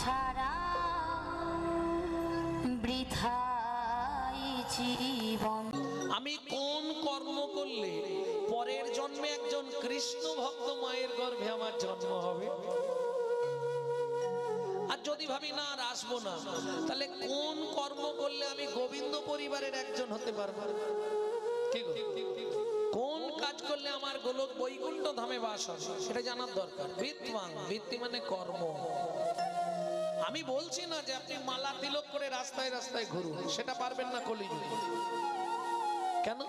ছাড়া বৃথাই জীবন। আমি কোন কর্ম করলে পরের জন্মে একজন কৃষ্ণ ভক্ত মায়ের গর্ভে আমার জন্ম হবে? আর যদি ভাবি, না, আর আসব না, তাহলে কোন কর্ম করলে আমি গোবিন্দ পরিবারের একজন হতে পারব? কি গো? কোন কাজ করলে আমার গোলক বৈকুণ্ঠ ধামে বাস হবে? সেটা জানার দরকার। ভিত্তি মানে কর্ম। আমি বলছি না যে আপনি মালা তিলক করে রাস্তায় রাস্তায় ঘুরুন, সেটা পারবেন না কলিযুগে। কেন?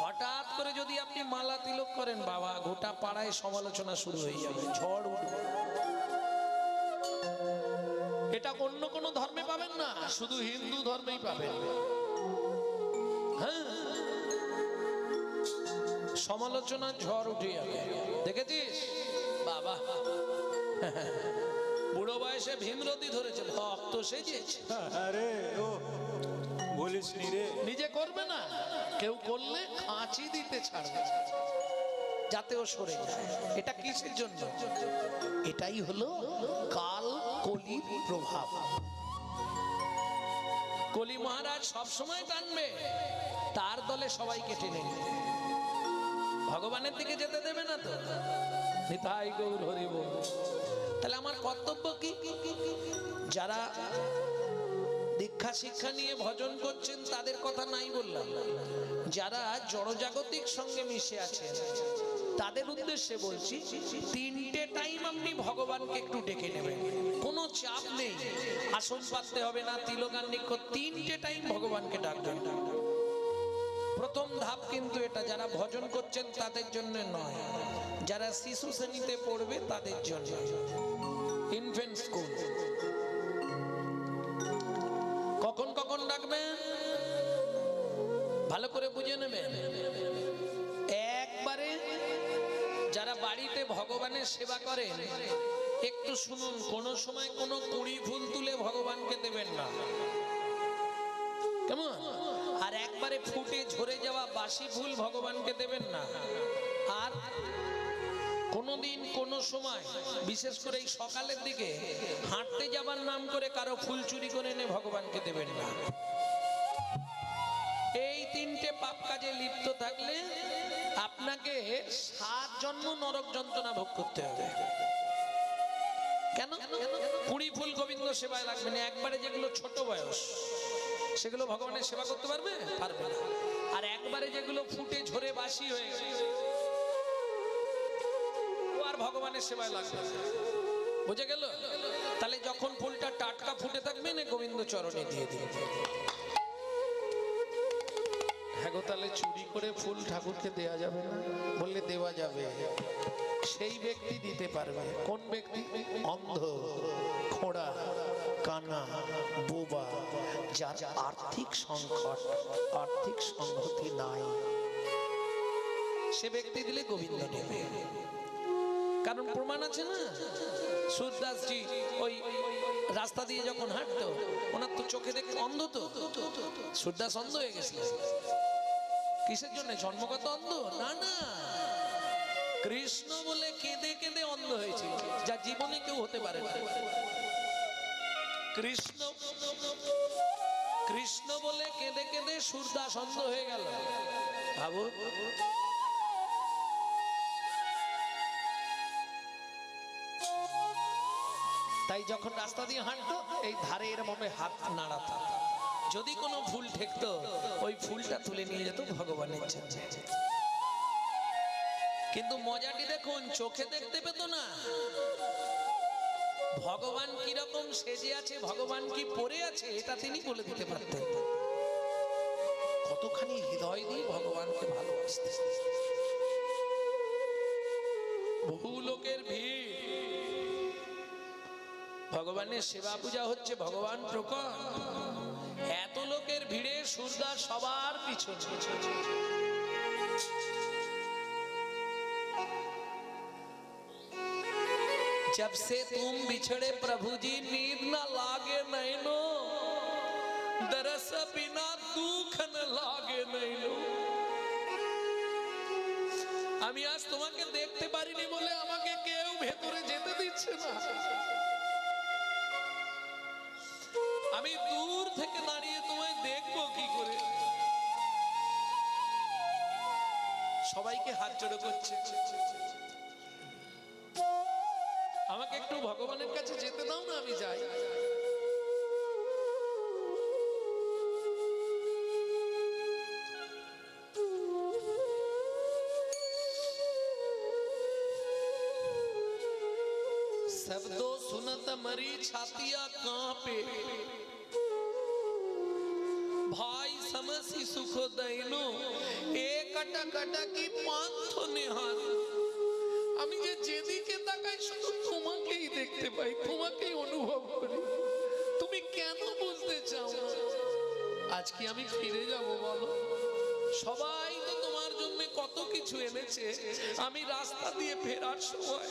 হঠাৎ করে যদি আপনি মালা তিলক করেন, বাবা, গোটা পাড়ায় সমালোচনা শুরু হয়ে যাবে, ঝড় উঠবে। এটা অন্য কোনো ধর্মে পাবেন না, শুধু হিন্দু ধর্মেই পাবেন। হ্যাঁ? সমালোচনা ঝড় উঠে যাবে। দেখেছিস? বাবা। বুড়ো বয়সে ভীমরতি ধরেছে ভক্ত সেজেছে। আরে ও বলিস রে। নিজে করবে না। কেউ করলে খাঁচি দিতে ছাড়বে। যাতে ও সরে যায়। এটা কিসের জন্য? এটাই হলো কাল কলির প্রভাব। কলি মহারাজ সব সময় টানবে। তার দলে সবাইকে টেনে নেবে। ভগবানের দিকে যেতে দেবে না তো? নিতাই গৌর হরিব তাহলে আমার কর্তব্য কি? যারা দীক্ষা শিক্ষা নিয়ে ভজন করছেন, তাদের কথা নাই বললাম। যারা জড়জাগতিক সঙ্গে মিশে আছেন, তাদের উদ্দেশ্যে বলছি, তিনটে টাইম আপনি ভগবানকে একটু ডেকে নেবেন। কোনো চাপ নেই। আসন পাততে হবে না তিলকান্নিক্ষ তিনটে টাইম ভগবানকে ডাকবেন। প্রথম ধাপ কিন্তু এটা, যারা ভজন করছেন তাদের জন্য নয়। যারা শিশু শ্রেণীতে পড়বে তাদের জন্য। ইনফেন্ট স্কুল কখন কখন ডাকবেন? ভালো করে বুঝে নেবেন। একবারে যারা বাড়িতে ভগবানের সেবা করেন, একটু শুনুন, কোনো সময় কোনো কুড়ি ফুল তুলে ভগবানকে দেবেন না। কেমন? একবারে ফুটে ঝরে যাওয়া বাসি ফুল ভগবানকে দেবেন না। আর কোনোদিন কোনো সময়, বিশেষ করে এই সকালের দিকে, হাঁটতে যাবার নাম করে কারও ফুল চুরি করে এনে ভগবানকে দেবেন না। এই তিনটে পাপ কাজে লিপ্ত থাকলে আপনাকে সাত জন্ম নরক যন্ত্রণা ভোগ করতে হবে। কেন? কুড়ি ফুল গোবিন্দ সেবায় রাখবেন। একবারে যেগুলো ছোট বয়স। সেগুলো ভগবানের সেবা করতে পারবে? পারবে না। আর একবারে যেগুলো ফুটে ঝরে বাসি হয়ে আর ভগবানের সেবায় লাগবে। বুঝে গেল? তাহলে যখন ফুলটা টাটকা ফুটে থাকবে না, গোবিন্দ চরণে দিয়ে দিন হ্যাঁ তাহলে চুরি করে ফুল ঠাকুরকে দেয়া যাবে না? বললে দেওয়া যাবে। সেই ব্যক্তি দিতে পারবে। কোন ব্যক্তি? অন্ধ, খোড়া। কানা, বোবা, যার আর্থিক সংকট, আর্থিক সংহতি নাই। সে ব্যক্তি দিলে গোবিন্দ নেবে কারণ প্রমাণ আছে না? সুরদাসজি ওই রাস্তা দিয়ে যখন হাঁটতো, ওনার তো চোখে দেখতে অন্ধ তো। সুরদাস অন্ধ হয়ে গেছিল। কিসের জন্য? জন্মগত অন্ধ? না না। কৃষ্ণ বলে কেঁদে কেঁদে অন্ধ হয়েছিল যা জীবনে কেউ হতে পারে না। কৃষ্ণ। কৃষ্ণ বলে কেঁদে কেঁদে সুরদাস অন্ধ হয়ে গেল। ভাবো তাই যখন রাস্তা দিয়ে হাঁটতো, এই ধারে এর মনে হাত নাড়াতো যদি কোনো ফুল ঠেকতো, ওই ফুলটা তুলে নিয়ে যেত ভগবানের কিন্তু মজাটি দেখুন, চোখে দেখতে পেত না। ভগবান কীরকম সেজে আছে, ভগবান কি পড়ে আছে, এটা তিনি বলে দিতে পারতেন। কতখানি হৃদয় দিয়ে ভগবানকে ভালোবাসতে বহু লোকের ভিড়। ভগবানের সেবা পূজা হচ্ছে ভগবান প্রকট। এত লোকের ভিড়ে সুরদাস সবার পিছনে। जब से तुम बिछड़े प्रभु जी नींद न लागे नैनो दरस बिना दुख न लागे नैनो আমি আজ তোমাকে দেখতে পারিনি বলে আমাকে কেউ ভেতরে যেতে দিচ্ছে না আমি দূর থেকে দাঁড়িয়ে তোমায় দেখবো কি করে সবাইকে হাত জোড়ো করছে আমাকে একটু ভগবানের কাছে যেতে দাও না আমি যাই शब्दों सुनत मरी छातिया कांपे ভাই সমসি সুখ দইনো এ কাটা কাটা কি পান্থ নেহার আমি যে তাকাই শুধু তোমাকেই দেখতে পাই, তোমাকেই অনুভব করি। তুমি কেন বুঝতে চাও আজকে আমি ফিরে যাব বলো সবাই তো তোমার জন্য কত কিছু এনেছে। আমি রাস্তা দিয়ে ফেরার সময়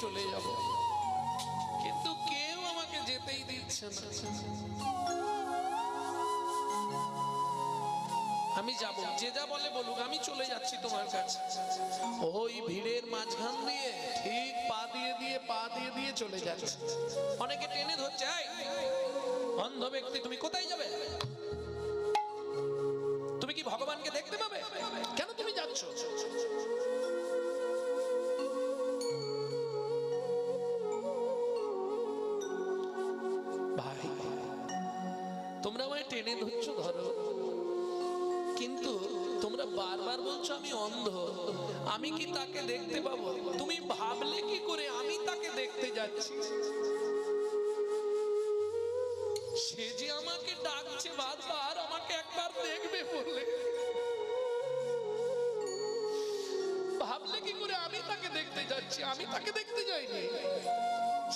চলে যাব। কিন্তু কেউ আমাকে যেতেই দিচ্ছে না। আমি যাব যে যা বলে বলুক আমি চলে যাচ্ছি তোমার কাছে। ওই ভিড়ের মাঝখান দিয়ে ঠিক পা দিয়ে দিয়ে পা দিয়ে দিয়ে চলে যাচ্ছে। অনেকে টেনে ধরছে "এই, অন্ধ ব্যক্তি তুমি কোথায় বারবার বলছো আমি অন্ধ। আমি কি তাকে দেখতে পাবো? তুমি ভাবলে কি করে আমি তাকে দেখতে যাচ্ছি? সে যে আমাকে ডাকছে বারবার, আমাকে একবার দেখবে বলে ভাবলে কি করে আমি তাকে দেখতে যাচ্ছি? আমি তাকে দেখতে যাইনি।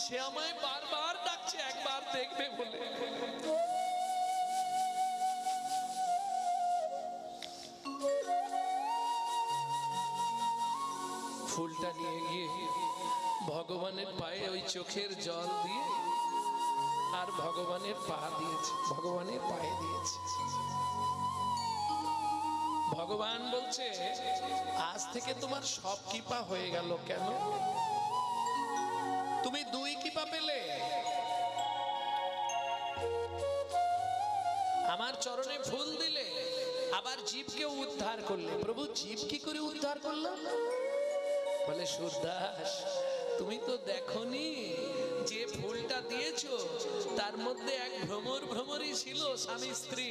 সে আমায় বারবার ডাকছে, একবার দেখবে বলে। ফুলটা নিয়ে গিয়ে ভগবানের পায়ে ওই চোখের জল দিয়ে আর ভগবানের পা দিয়েছে, ভগবানের পায়ে দিয়েছে। ভগবান বলছে, আজ থেকে তোমার সব কৃপা হয়ে গেল কেন? তুমি দুই কৃপা পেলে। আমার চরণে ফুল দিলে, আবার জীবকে উদ্ধার করলে। প্রভু, জীব কি করে উদ্ধার করলাম বলে, সুরদাস, তুমি তো দেখনি যে ফুলটা দিয়েছ? তার মধ্যে এক ভ্রমর ভ্রমরই ছিল স্বামী স্ত্রী।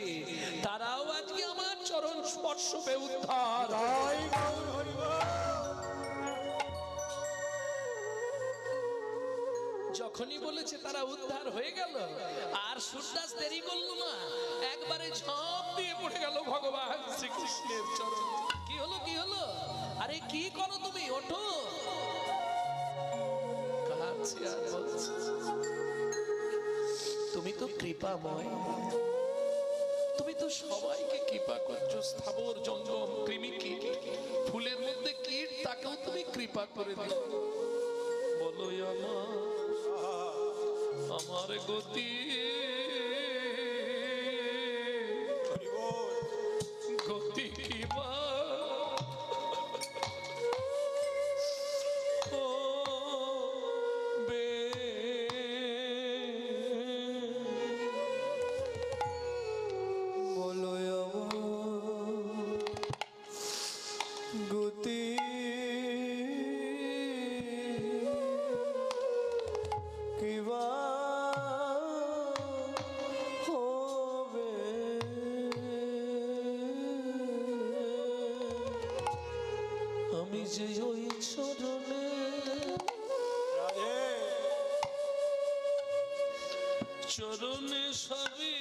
তারাও আজকে আমার চরণ স্পর্শ পে উদ্ধার যখনই বলেছে, তারা উদ্ধার হয়ে গেল। আর সুরদাস দেরি করল না, একবারে ঝাঁপ দিয়ে পড়ে গেল ভগবান শ্রীকৃষ্ণের চরণ। কি হলো আরে কি করো তুমি? ওঠো। তুমি তো কৃপাময়। তুমি তো সবাইকে কৃপা করছ। স্থাবর জঙ্গম কৃমি কীট, ফুলের মধ্যে কীট, তাকেও তুমি কৃপা করে দিও বলো আমার আমার গতি আমি যে ওই চরণে চরণে সবই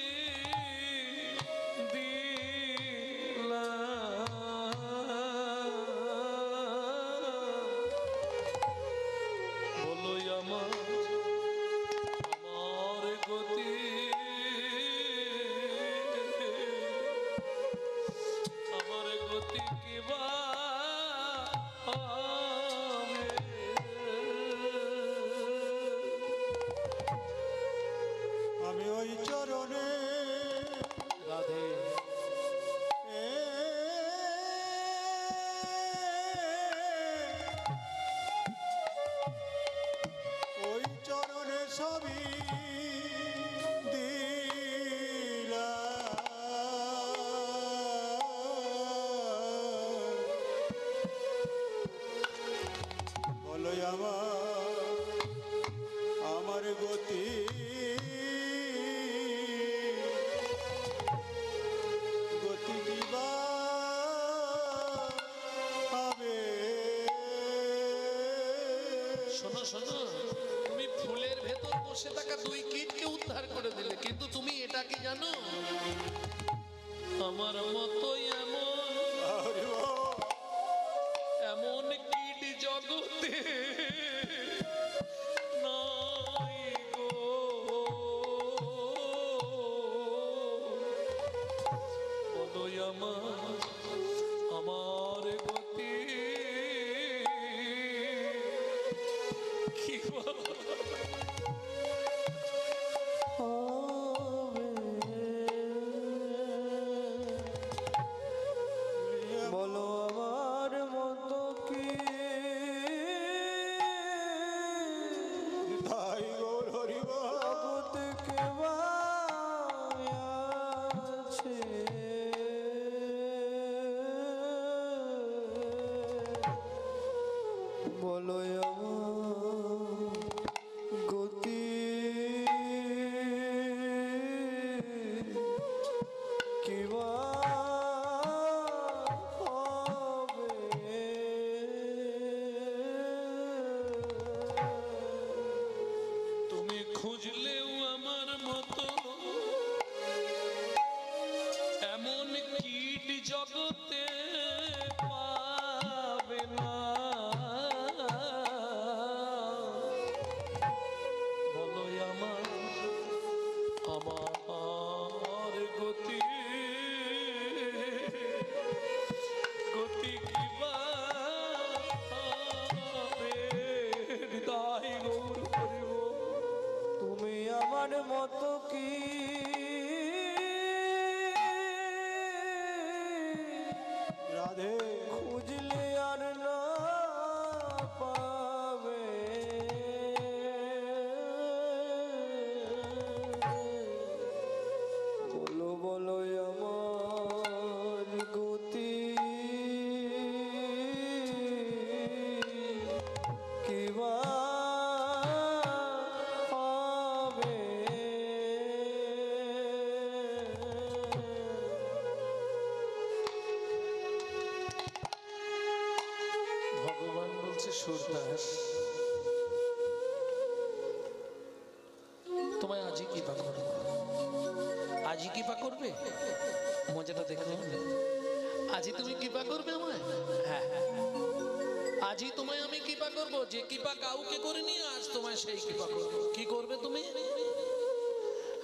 কৃপা কাউকে করিনি আজ তোমায় সেই কৃপা করব। কি করবে তুমি?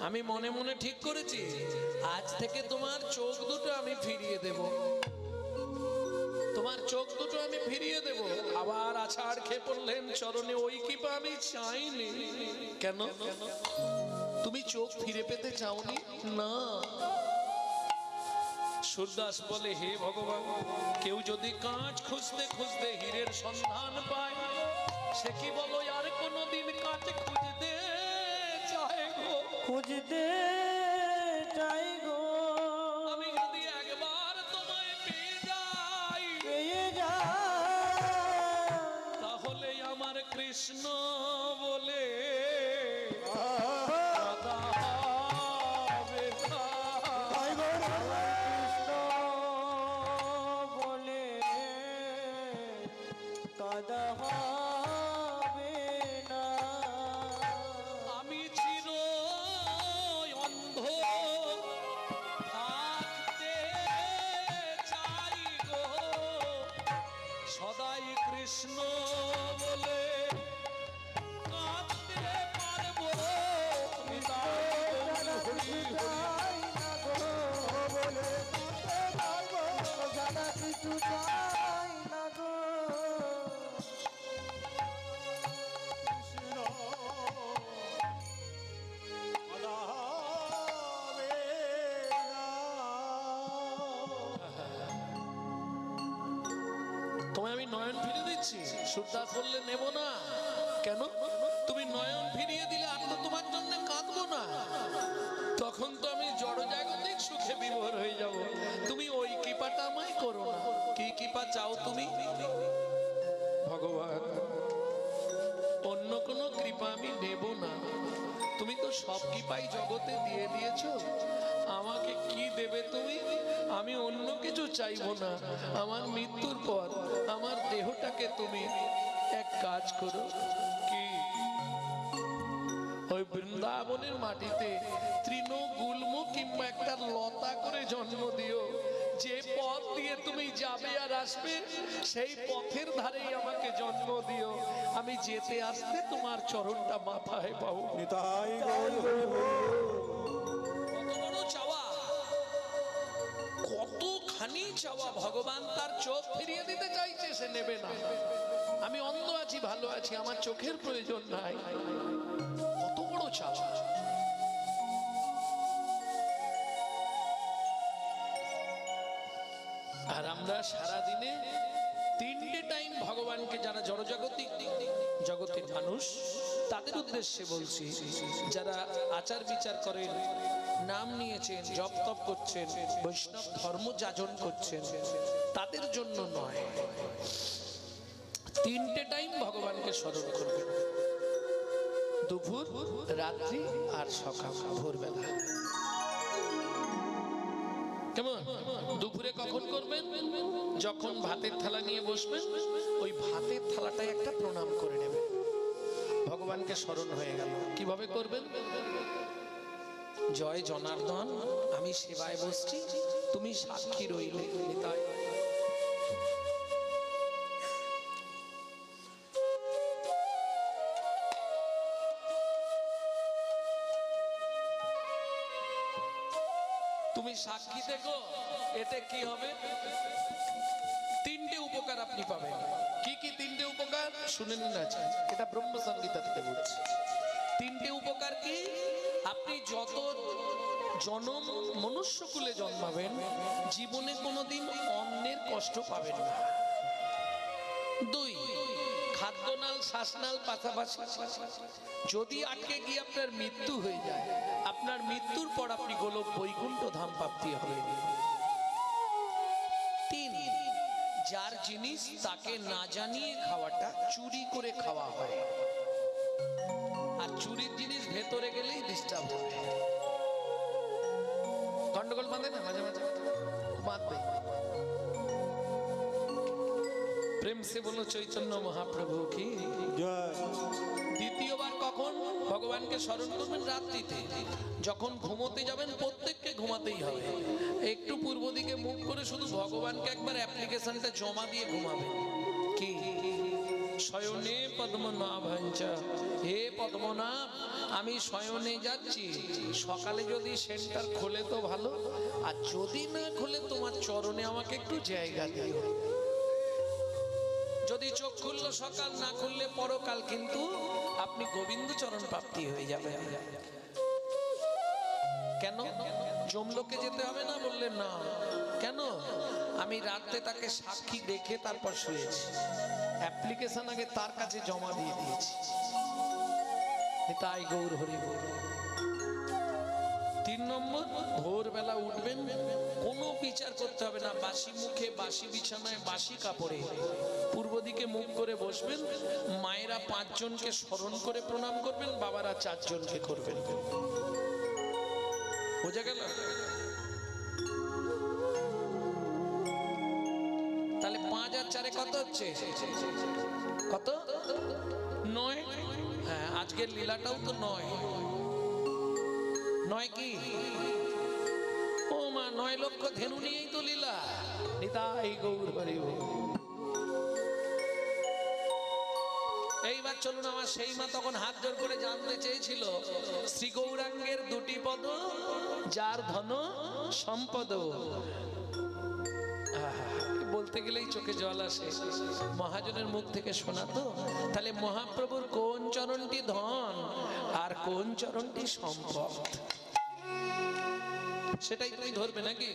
আমি মনে মনে ঠিক করেছি, আজ থেকে তোমার চোখ দুটো আমি ফিরিয়ে দেবো। তোমার চোখ দুটো আমি ফিরিয়ে দেব। আবার আছাড় খেয়ে পড়লেন চরণে, ওই কৃপা আমি চাইনি। কেন? তুমি চোখ ফিরে পেতে চাওনি? না। সুরদাস বলে, হে ভগবান, কেউ যদি কাঁচ খুঁজতে খুঁজতে হীরের সন্ধান পায় সে কি বলো আর কোনোদিন কাঁচ খুঁজতে চাই গো? খুঁজতে চাই গো। আমি যদি একবার তোমায় পেয়ে যাই পেয়ে যা। তাহলে আমার কৃষ্ণ নয়ন ফিরিয়ে দিচ্ছি। সুরদাস করলে নেব না। কেন? তুমি নয়ন ফিরিয়ে দিলে আমি তোমার জন্য কাঁদবো না। তখন তো আমি জড় জাগতিক সুখে বিভোর হয়ে যাব। তুমি ওই কৃপাটা আমায় করো না। কি কৃপা চাও তুমি? ভগবান, অন্য কোনো কৃপা আমি নেব না। তুমি তো সব কৃপাই জগতে দিয়ে দিয়েছ। আমাকে কি দেবে তুমি? আমি অন্য কিছু চাইব না। আমার মৃত্যুর পর আমার দেহটাকে তুমি এক কাজ করো। কি? ওই বৃন্দাবনের মাটিতে তৃণ গুল্ম কিংবা একটা লতা করে জন্ম দিও। যে পথ দিয়ে তুমি যাবে আর আসবে, সেই পথের ধারেই আমাকে জন্ম দিও। আমি যেতে আসতে তোমার চরণটা মাথায় পাবো। কতখানি চাওয়া? ভগবান তার চোখ ফিরিয়ে দিতে চাইছে, সে নেবে না। আমি অন্ধ আছি, ভালো আছি, আমার চোখের প্রয়োজন নাই। কত বড় চাওয়া। আর আমরা সারা দিনে তিনটে টাইম ভগবানকে যারা জড়জাগতিক, জগতের মানুষ তাদের উদ্দেশ্যে বলছি যারা আচার বিচার করেন নাম নিয়েছেন জপ তপ করছেন বৈষ্ণব ধর্ম যাজন করছেন তাদের জন্য নয়। তিনটে টাইম ভগবানকে স্মরণ করবেন। দুপুর রাত্রি আর সকাল ভোরবেলা। কেমন? দুপুরে কখন করবেন? যখন ভাতের থালা নিয়ে বসবেন? ওই ভাতের থালাটায় একটা প্রণাম করে নেবেন। ভগবানকে স্মরণ হয়ে গেল। কীভাবে করবেন? জয় জনার্দন আমি সেবায় বসছি তুমি সাক্ষী রইলে। নিতাই তুমি সাক্ষী দেখো, এতে কি হবে? তিনটে উপকার আপনি পাবেন। কি কি তিনটে উপকার? শুনে নিন আছে এটা ব্রহ্ম থেকে বলছি তিনটে উপকার কি? আপনি যত জনম মনুষ্যকুলে জন্মাবেন, জীবনে কোনোদিন অন্যের কষ্ট পাবেন না। দুই শ্বাসনাল পাশাপাশি। যদি আটকে গিয়ে আপনার মৃত্যু হয়ে যায়, আপনার মৃত্যুর পর আপনি গোলক বৈকুণ্ঠ ধাম প্রাপ্তি হবে। যার জিনিস তাকে না জানিয়ে খাওয়াটা চুরি করে খাওয়া হয়। আর চুরির জিনিস ভেতরে গেলেই ডিস্টার্ব হবে গন্ডগোল বাঁধে না? মাঝে মাঝে? বাঁধবে। প্রেম সে বলো চৈতন্য মহাপ্রভু কি? দ্বিতীয়বার কখন? ভগবানকে স্মরণ করবেন রাত্রিতে। যখন ঘুমোতে যাবেন প্রত্যেককে ঘুমাতেই হবে। একটু পূর্ব দিকে মুখ করে শুধু ভগবানকে একবার অ্যাপ্লিকেশনটা জমা দিয়ে ঘুমাবেন। কি? শয়নে পদ্মনাভাঞ্চ। হে পদ্মনাভ আমি শয়নে যাচ্ছি। সকালে যদি সেন্টার খোলে তো ভালো আর যদি না খোলে তোমার চরণে আমাকে একটু জায়গা দিও। খুললো সকাল, না খুললে পরকাল, কিন্তু আপনি গোবিন্দ চরণ প্রাপ্তি হয়ে যাবে কেন? জমলোকে যেতে হবে না? বললেন, না। কেন? আমি রাত্রে তাকে সাক্ষী রেখে তারপর শুয়েছি। অ্যাপ্লিকেশন আগে তার কাছে জমা দিয়ে দিয়েছি। তাই গৌর হরি বল তিন নম্বর, ভোরবেলা উঠবেন, কোনো বিচার করতে হবে না, বাসি মুখে, বাসি বিছানায়, বাসি কাপড়ে। পূর্ব দিকে মুখ করে বসবেন, মায়েরা পাঁচজনকে স্মরণ করে প্রণাম করবেন, বাবারা চারজনকে করবেন। বোঝা গেল? তাহলে পাঁচ আর চারে কত হচ্ছে? কত? নয়? হ্যাঁ আজকের লীলাটাও তো নয়। নয় কি? ও মা নয় লক্ষ ধেনু নিয়েই তো লীলা। নিতাই গৌর হরি। এইবার চলুন আমার সেই মা তখন হাত জোর করে জানতে চেয়েছিল শ্রী গৌরাঙ্গের দুটি পদ, যার ধন সম্পদ। বলতে গেলেই চোখে জল আসে। মহাজনের মুখ থেকে শোনা তো, তাহলে মহাপ্রভুর কোন চরণটি ধন আর কোন চরণটি সম্পদ? সেটাই তুমি ধরবে নাকি?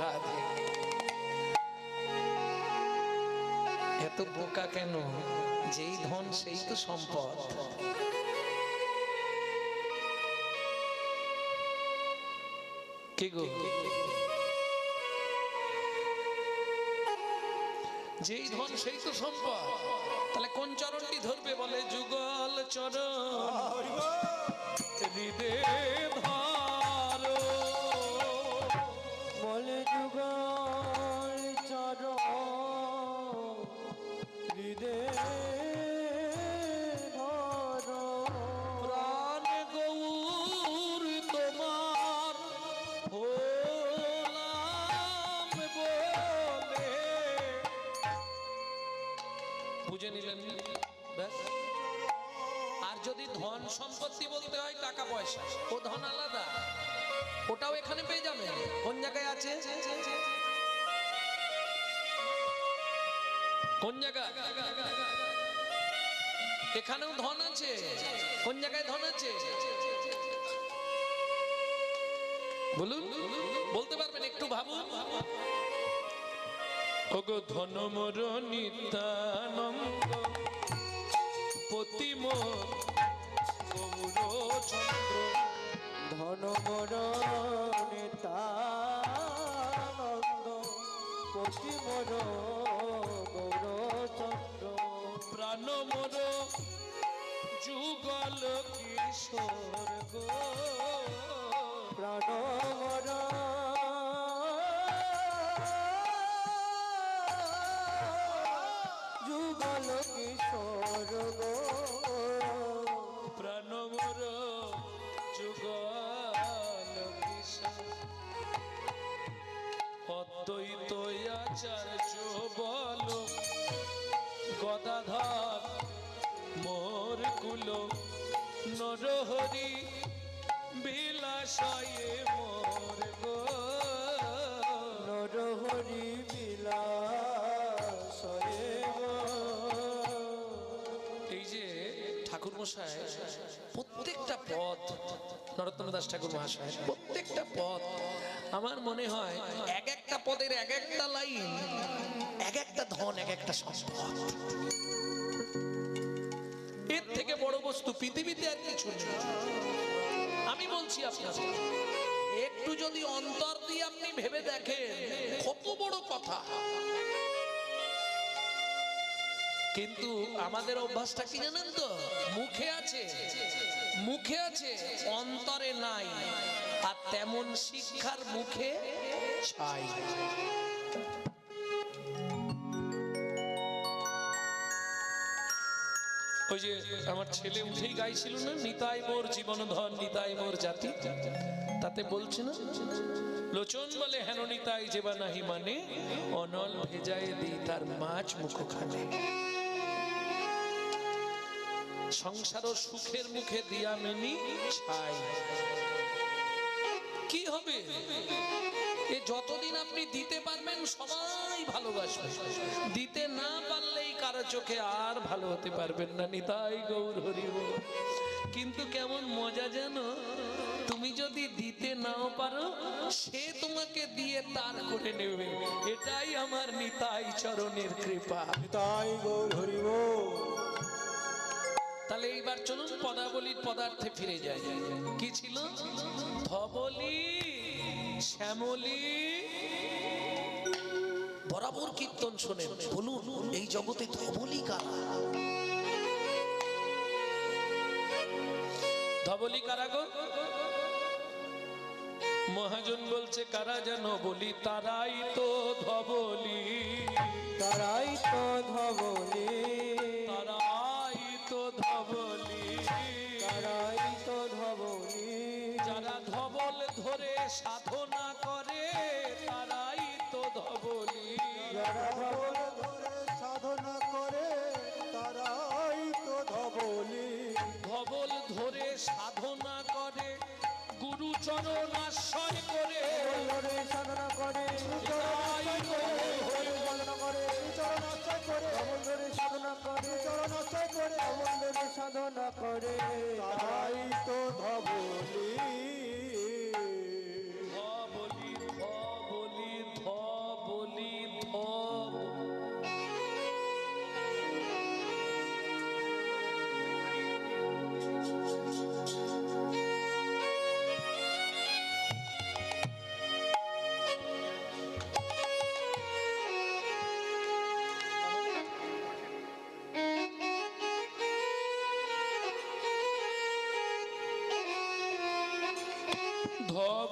রাধে। এত বোকা কেন? যেই ধন সেই তো সম্পদ। কি গো? যেই ধন সেই তো সম্পদ। তাহলে কোন চরণটি ধরবে বলে? যুগল চরণ। হৃদে বলে কোন জায়গায় এখানেও ধন আছে কোন জায়গায় ধন আছে। বলুন বলতে পারবেন একটু ভাবুন। ওগো ধন মোর গৌর চন্দ্র ধন মর নেতানন্দ পতি মর প্রাণ মোর যুগল কিশোর গো। প্রাণ মর ঠাকুর প্রত্যেকটা পদ নরোত্তম দাস ঠাকুর মহাশয়, প্রত্যেকটা পদ আমার মনে হয় এক একটা পদের এক একটা লাইন, এক একটা ধন, এক একটা সম্পদ। এর থেকে বড় বস্তু পৃথিবীতে আর কিছু আমি বলছি আপনাকে, একটু যদি অন্তর দিয়ে আপনি ভেবে দেখেন, কত বড় কথা। কিন্তু আমাদের অভ্যাসটা কি জানেন তো? মুখে আছে মুখে আছে, অন্তরে নাই। আর তেমন শিক্ষার মুখে ছাই ওই যে আমার ছেলে উঠেই গাইছিল না, নিতাই মোর জীবন ধন নিতাই মোর জাতি। তাতে বলছে না, লোচন বলে, হেন নিতাই যেবা নাহি মানে অনল ভেজায় দিই তার মাছ মুখ খানে সংসার ও সুখের মুখে দিয়া মেনি ছাই। কি হবে? এ যতদিন আপনি দিতে পারবেন, সবাই ভালোবাসবে। দিতে না পারলেই কারও চোখে আর ভালো হতে পারবেন না, নিতাই গৌর হরি কিন্তু কেমন মজা জানো? তুমি যদি দিতে নাও পারো, সে তোমাকে দিয়ে তার করে নেবে। এটাই আমার নিতাই চরণের কৃপা। তাই গৌর হরিব। তাহলে এইবার চলুন পদাবলীর পদার্থে ফিরে যাই। কি ছিল? ধবলি, শ্যামলি। বরাবর কীর্তন শোনেন বলুন, এই জগতে ধবলি কারা? ধবলি কারা গো? মহাজন বলছে, কারা যেন বলি, তারাই তো ধবলি। তারাই তো ধবলি। সাধনা করে তারাই তো ধবলি ধরে সাধনা করে তারাই তো ধবলি ধবল ধরে সাধনা করে গুরু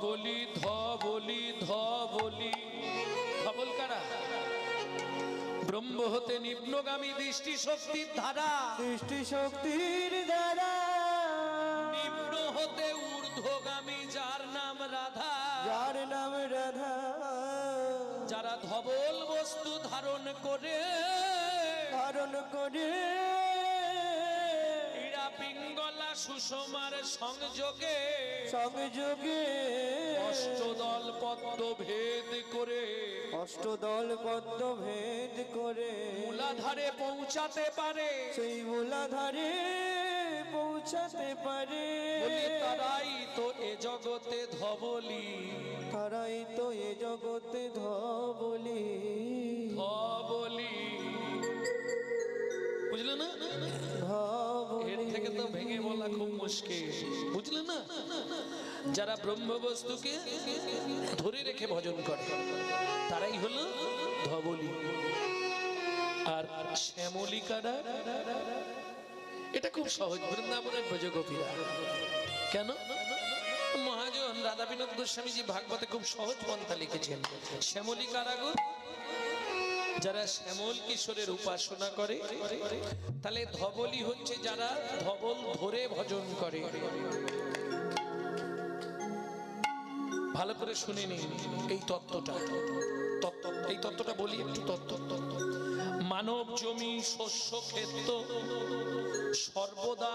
বলি ধ বলি ধ বলি ধবল কারা? ব্রহ্ম হতে নিম্নগামী দৃষ্টি শক্তির ধারা। দৃষ্টি শক্তির দ্বারা নিম্ন হতে ঊর্ধ্বগামী যার নাম রাধা। যার নাম রাধা। যারা ধবল বস্তু ধারণ করে ধারণ করে সুষমার সংযোগে সংযোগে অষ্টদল পদ্ম ভেদ করে অষ্টদল পদ্ম ভেদ করে মূলাধারে পৌঁছাতে পারে। সেই মূলাধারে পৌঁছাতে পারে। তারাই তো এ জগতে ধবলি। তারাই তো এ জগতে ধবলি। বলা খুব মুশকিল। বুঝলে না? যারা ব্রহ্ম বস্তুকে ধরে রেখে ভজন করে, তারাই হলো ধবলি। আর শ্যামলিকারা, এটা খুব সহজ, বৃন্দাবনের ব্রজগোপীরা। কেন? মহাজন রাধা বিনোদ গোস্বামীজি ভাগবতে খুব সহজ পন্থা লিখেছেন। শ্যামলিকারা গো যারা শ্যামল কিশোরের উপাসনা করে, তাহলে ধবলি হচ্ছে যারা ধবল ধরে ভজন করে। ভালো করে শুনে নিন এই তত্ত্বটা। তত্ত্ব, এই তত্ত্বটা বলি একটু তত্ত্ব তত্ত্ব। মানব জমি শস্য ক্ষেত্র সর্বদা